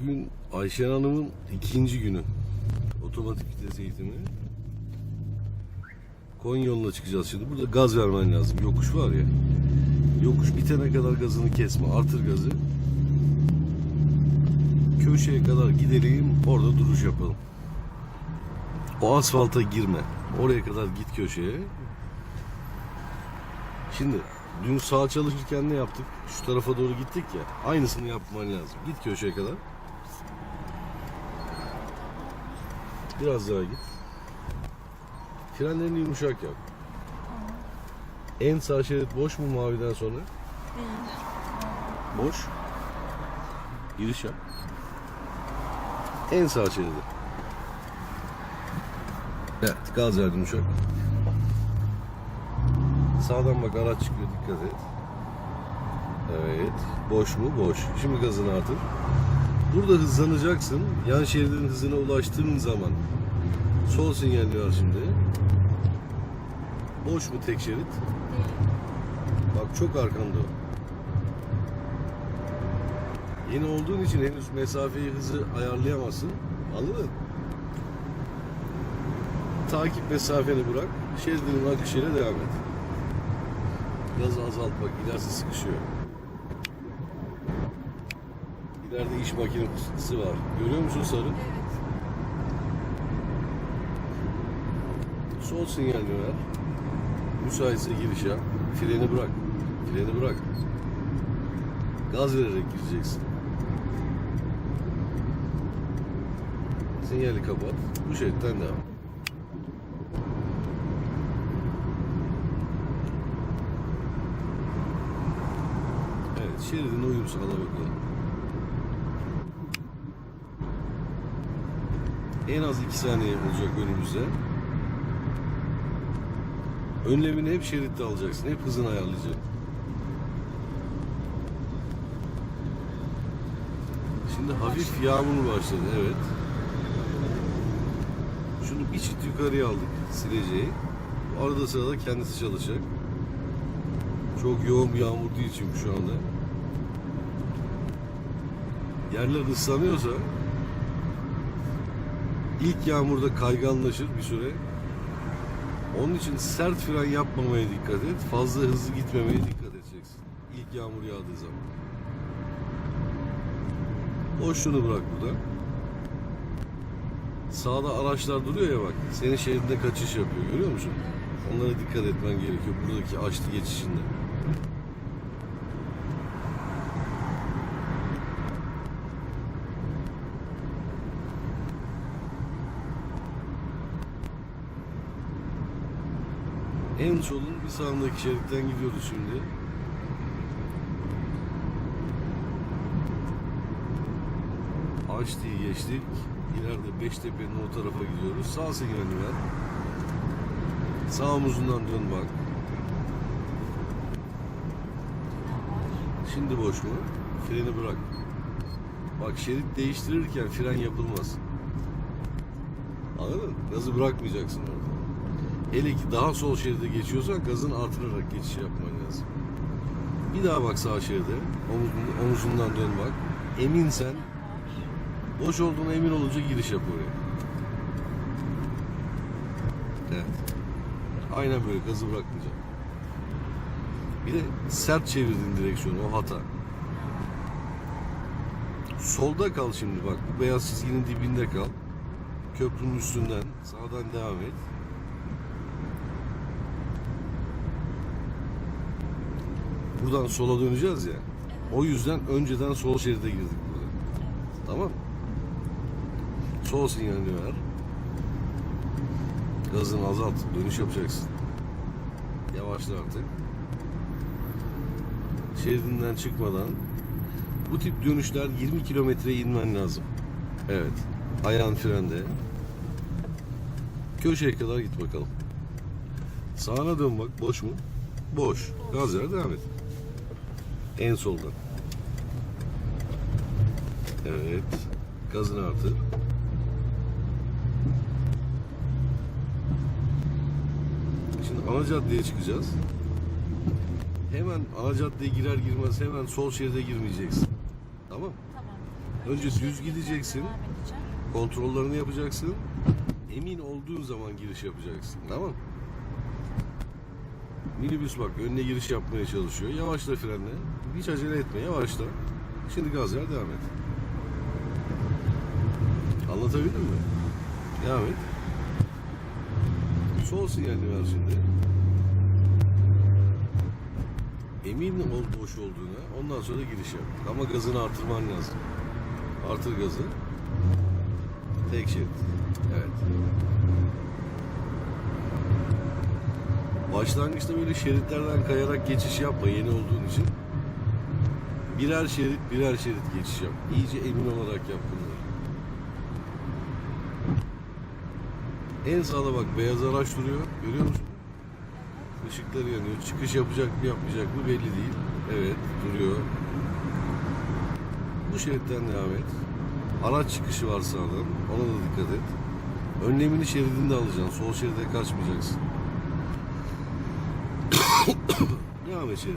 Bugün Ayşen Hanım'ın ikinci günü. Otomatik vites eğitimi. Konya yoluna çıkacağız şimdi. Burada gaz vermen lazım. Yokuş var ya. Yokuş bitene kadar gazını kesme. Artır gazı. Köşeye kadar gidelim. Orada duruş yapalım. O asfalta girme. Oraya kadar git köşeye. Şimdi dün sağ çalışırken ne yaptık? Şu tarafa doğru gittik ya. Aynısını yapman lazım. Git köşeye kadar. Biraz daha git. Frenlerini yumuşak yap. En sağ şerit boş mu maviden sonra? Boş. Giriş yap. En sağ şeridi. Evet, gaz verdim uşak. Sağdan bak araç çıkıyor dikkat et. Evet. Boş mu? Boş. Şimdi gazını artır. Burada hızlanacaksın. Yan şeridin hızına ulaştığın zaman sol sinyali var şimdi. Boş mu tek şerit? Bak çok arkanda o. Yeni olduğun için henüz mesafeyi hızı ayarlayamazsın. Anladın? Takip mesafeni bırak. Şeridinin akışıyla devam et. Gazı azalt bak ilerisi sıkışıyor. İleride iş makinesi var. Görüyor musun sarı? Sol sinyal ver. Müsaitse giriş yap. Freni bırak. Freni bırak. Gaz vererek gireceksin. Sinyali kapat. Bu şeritten devam. Evet, şeridine uyum sağla bakalım. En az 2 saniye olacak önümüzde. Önlemini hep şeritte alacaksın. Hep hızını ayarlayacaksın. Şimdi hafif yağmur başladı. Evet. Şunu bir çift yukarıya aldık. Sileceği. Arada sırada kendisi çalışacak. Çok yoğun bir yağmur değil çünkü şu anda. Yerler ıslanıyorsa ilk yağmurda kayganlaşır bir süre. Onun için sert fren yapmamaya dikkat et. Fazla hızlı gitmemeye dikkat edeceksin. İlk yağmur yağdığı zaman. Boşluğunu bırak burada. Sağda araçlar duruyor ya bak. Senin şeridinde kaçış yapıyor. Görüyor musun? Onlara dikkat etmen gerekiyor. Buradaki açlı geçişinde. En solun bir sağındaki şeritten gidiyoruz şimdi. Açtığı geçtik. İleride Beştepe'nin o tarafa gidiyoruz. Sağ sinyalini ver. Sağ omuzundan dön bak. Şimdi boş mu? Freni bırak. Bak şerit değiştirirken fren yapılmaz. Anladın mı? Gazı bırakmayacaksın orada. Hele ki daha sol şeride geçiyorsan gazını artırarak geçiş yapman lazım. Bir daha bak sağ şeride. Omuzun, omuzundan dön bak. Eminsen boş olduğuna emin olunca giriş yap oraya. Evet. Aynen böyle gazı bırakmayacağım. Bir de sert çevirdin direksiyonu o hata. Solda kal şimdi bak. Bu beyaz çizginin dibinde kal. Köprünün üstünden sağdan devam et. Buradan sola döneceğiz ya. O yüzden önceden sol şeride girdik burada. Tamam. Sol sinyalini ver. Gazını azalt. Dönüş yapacaksın. Yavaşla artık. Şeridinden çıkmadan bu tip dönüşler 20 kilometreye inmen lazım. Evet. Ayağın frende. Köşeye kadar git bakalım. Sağına dön bak. Boş mu? Boş. Gaz ver devam et. En soldan. Evet. Gazını artır. Şimdi ana caddeye çıkacağız. Hemen ana caddeye girer girmez hemen sol şeride girmeyeceksin. Tamam. Tamam. Önce düz gideceksin. Kontrollerini yapacaksın. Emin olduğun zaman giriş yapacaksın. Tamam Minibüs bak önüne giriş yapmaya çalışıyor. Yavaşla frenle. Hiç acele etme. Yavaşla. Şimdi gaz ver devam et. Anlatabildim mi? Devam et. Sol sinyalini ver şimdi. Emin ol boş olduğuna. Ondan sonra giriş yap. Ama gazını artırman lazım. Artır gazı. Tek şerit. Evet. Başlangıçta böyle şeritlerden kayarak geçiş yapma yeni olduğun için. Birer şerit birer şerit geçiş yap. İyice emin olarak yap bunları. En sağda bak beyaz araç duruyor. Görüyor musun? Işıkları yanıyor. Çıkış yapacak mı yapmayacak mı belli değil. Evet duruyor. Bu şeritten devam et. Araç çıkışı var sağdan. Ona da dikkat et. Önlemini şeridinde alacaksın. Sol şeride kaçmayacaksın. Devam şeride.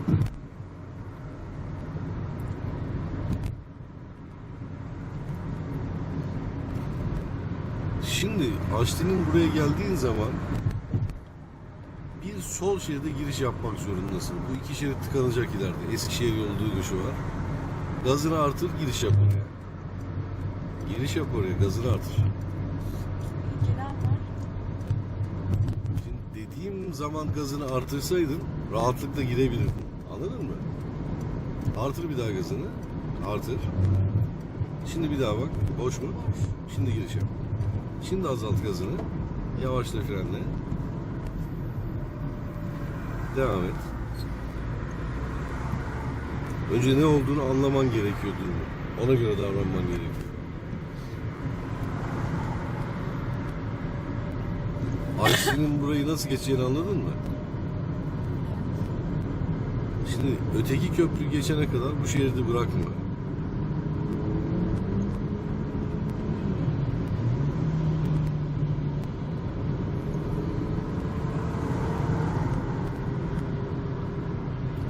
Şimdi Açlı'nın buraya geldiğin zaman bir sol şeride giriş yapmak zorundasın. Bu iki şerit tıkanacak ileride. Eskişehir yolu duyuşu var. Gazını artır, giriş yap oraya. Giriş yap oraya, gazını artır. Şimdi dediğim zaman gazını artırsaydın rahatlıkla girebilirdin. Anladın mı? Artır bir daha gazını. Artır. Şimdi bir daha bak. Boş mu? Şimdi giriş. Şimdi azalt gazını. Yavaşla frenle. Devam et. Önce ne olduğunu anlaman gerekiyor durumu. Ona göre davranman gerekiyor. Ayşe'nin burayı nasıl geçeceğini anladın mı? Şimdi öteki köprü geçene kadar bu şeridi bırakma.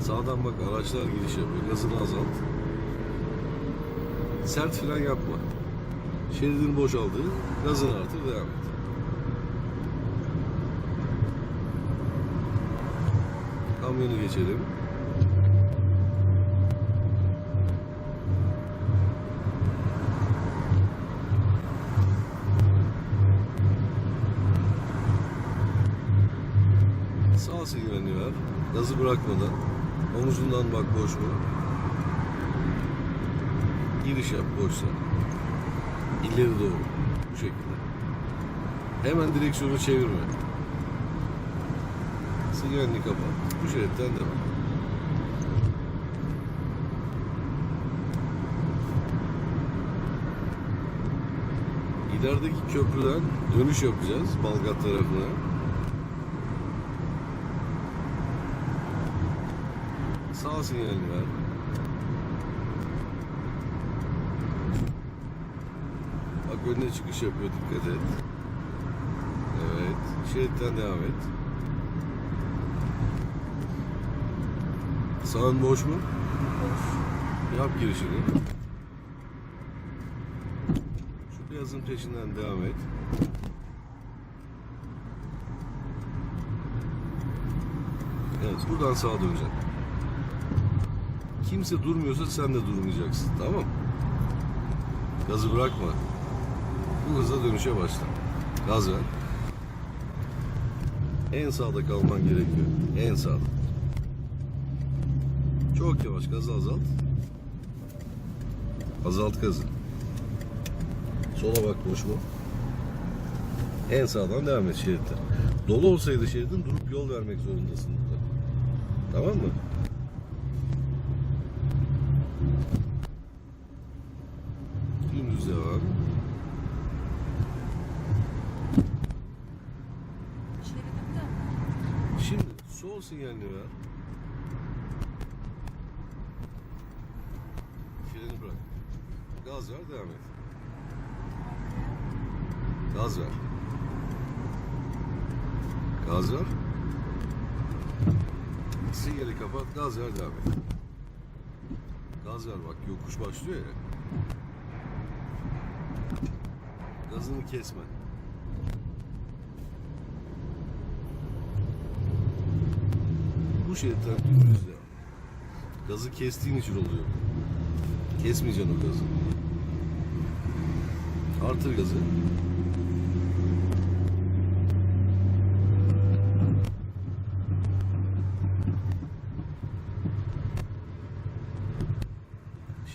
Sağdan bak araçlar giriş yapıyor. Gazını azalt. Sert fren yapma. Şeridin boşaldı. Gazını artır devam et. Kamyonu geçelim. Sağ sinyalini ver. Gazı bırakmadan. Omuzundan bak boş mu? Giriş yap boşsa. İleri doğru. Bu şekilde. Hemen direksiyonu çevirme. Sinyalini kapat. Bu şeritten devam. İlerideki köprüden dönüş yapacağız Balgat tarafına. Sağ sinyalini ver. Bak önüne çıkış yapıyor dikkat et. Evet. Şeritten devam et. Sağın boş mu? Yap girişini. Şu beyazın peşinden devam et. Evet buradan sağa döneceksin. Kimse durmuyorsa sen de durmayacaksın. Tamam Gazı bırakma. Bu hızla dönüşe başla. Gaz ver. En sağda kalman gerekiyor. En sağda. Çok yavaş gazı azalt. Azalt gazı. Sola bak boş mu? En sağdan devam et şeritte. Dolu olsaydı şeridin durup yol vermek zorundasın. Tamam mı? Dümdüz devam. Şeridimde. Şimdi sinyalini ver. Freni bırak. Gaz ver devam et. Gaz ver. Gaz ver. Sinyali kapat, gaz ver devam et. Gaz ver bak yokuş başlıyor ya. Gazını kesme. Şeritten dümdüz devam. Gazı kestiğin için oluyor. Kesmeyeceksin o gazı. Artır gazı.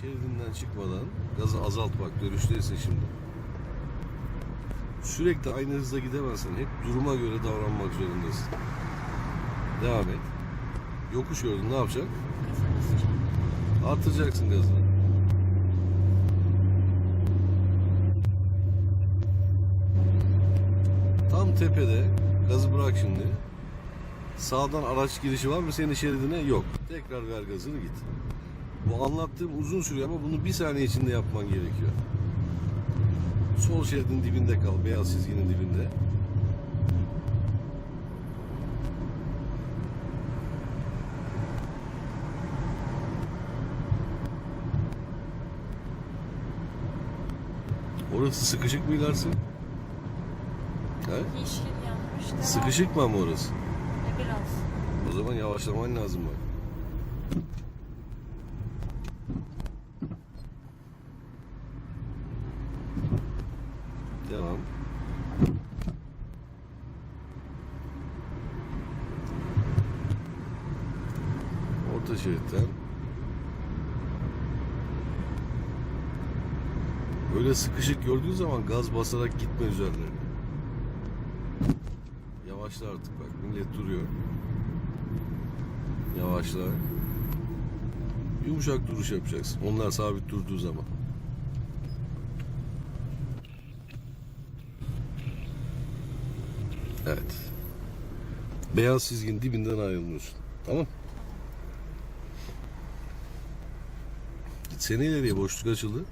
Şeridinden çıkmadan gazı azalt bak dönüşteyse şimdi. Sürekli aynı hızda gidemezsin. Hep duruma göre davranmak zorundasın. Devam et. Yokuş gördün ne yapacak? Artıracaksın gazını. Tam tepede gazı bırak şimdi. Sağdan araç girişi var mı senin şeridine? Yok. Tekrar ver gazını git. Bu anlattığım uzun sürüyor ama bunu bir saniye içinde yapman gerekiyor. Sol şeridin dibinde kal, beyaz çizginin dibinde. Orası sıkışık mı ilerisi? He? Yeşil yanmış. Devam. Sıkışık mı ama orası? E, Biraz. O zaman yavaşlaman lazım bak. Devam. Orta şeritten. Böyle sıkışık gördüğün zaman gaz basarak gitme üzerlerine. Yavaşla artık bak millet duruyor. Yavaşla. Yumuşak duruş yapacaksın. Onlar sabit durduğu zaman. Evet. Beyaz çizginin dibinden ayrılmıyorsun. Tamam. Gitsene ileriye boşluk açıldı.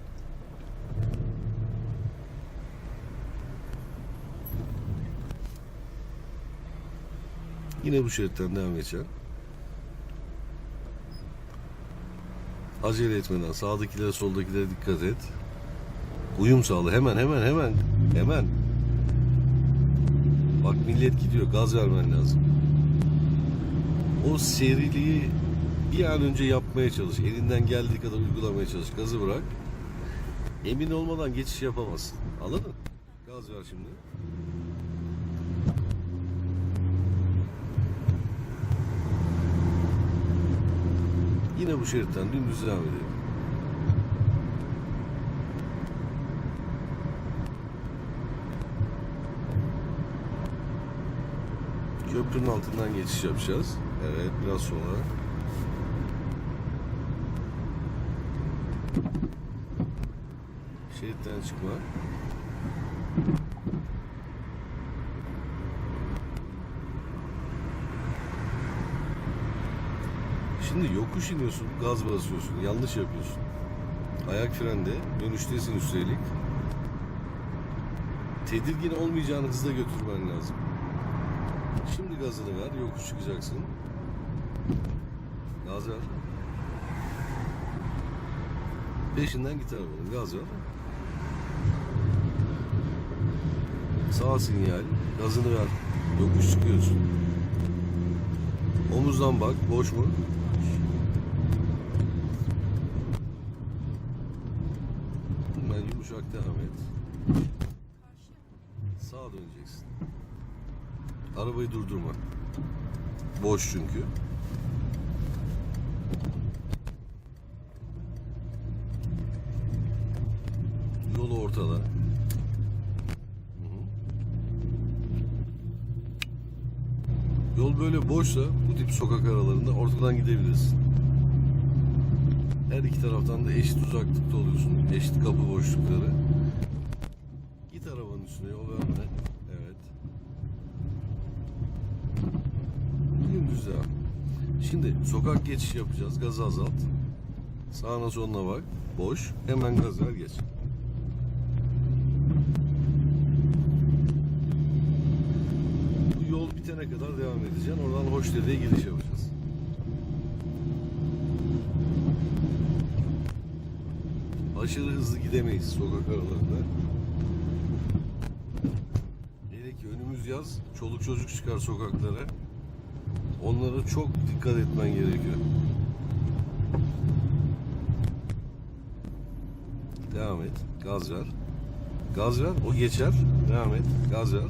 Yine bu şeritten devam edeceğim. Acele etmeden sağdakilere soldakilere dikkat et. Uyum sağla hemen hemen hemen hemen. Bak millet gidiyor gaz vermen lazım. O seriliği bir an önce yapmaya çalış. Elinden geldiği kadar uygulamaya çalış. Gazı bırak. Emin olmadan geçiş yapamazsın. Anladın? Gaz ver şimdi. Yine bu şeritten dümdüz devam edelim. Köprünün altından geçiş yapacağız. Evet biraz sonra. Şeritten çıkma. Şimdi yokuş iniyorsun, gaz basıyorsun, yanlış yapıyorsun. Ayak frende, dönüştesin üstelik. Tedirgin olmayacağın hızda götürmen lazım. Şimdi gazını ver, yokuş çıkacaksın. Gaz ver. Peşinden git arabanın, gaz ver. Sağ sinyal, gazını ver, yokuş çıkıyorsun. Omuzdan bak, boş mu? Hemen yumuşak devam et. Sağa döneceksin. Arabayı durdurma. Boş çünkü. Yolu ortada. Yol böyle boşsa bu tip sokak aralarında ortadan gidebilirsin. Her iki taraftan da eşit uzaklıkta oluyorsun. Eşit kapı boşlukları. Git arabanın üstüne yol verme. Evet. Dümdüz devam. Şimdi sokak geçiş yapacağız. Gazı azalt. Sağına soluna bak. Boş. Hemen gaz ver geç. Bu yol bitene kadar devam edeceksin. Oradan Hoşdere'ye giriş yapacağız. Aşırı hızlı gidemeyiz sokak aralarında. Hele ki önümüz yaz, çoluk çocuk çıkar sokaklara. Onlara çok dikkat etmen gerekiyor. Devam et. Gaz ver. Gaz ver. O geçer. Devam et. Gaz ver.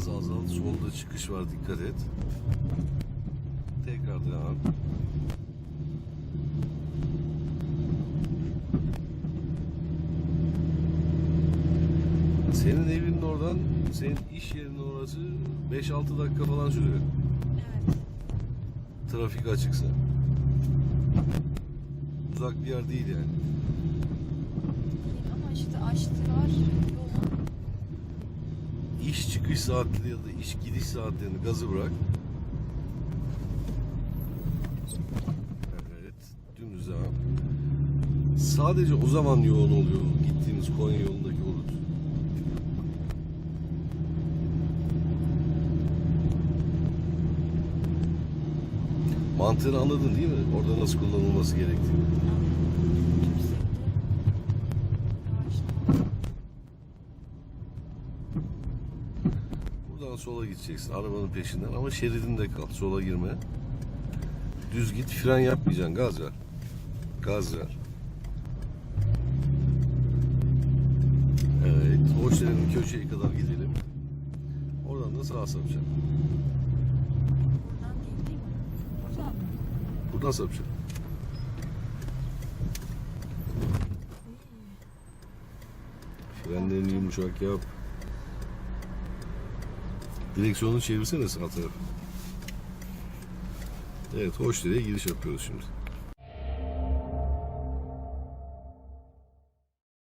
Gaz azalt. Solda çıkış var. Dikkat et. Tekrar devam. Senin evinin oradan, senin iş yerinin orası 5-6 dakika falan sürüyor. Evet. Trafik açıksa. Uzak bir yer değil yani. Ama işte açtılar yolu. İş çıkış saatleri ya da iş gidiş saatlerini gazı bırak. Evet, dümdüz devam. Sadece o zaman yoğun oluyor gittiğimiz Konya yolundaki bulut. Mantığını anladın değil mi? Orada nasıl kullanılması gerektiğini. Buradan sola gideceksin arabanın peşinden ama şeridinde kal. Sola girme. Düz git fren yapmayacaksın gaz ver. Gaz ver. Hoşçakalın köşeye kadar gidelim. Oradan da sağa sapacaksın. Buradan değil değil mi? Buradan. Buradan sapacaksın. Frenlerini yumuşak yap. Direksiyonu çevirsene sağ tarafa. Evet, hoş giriş yapıyoruz şimdi.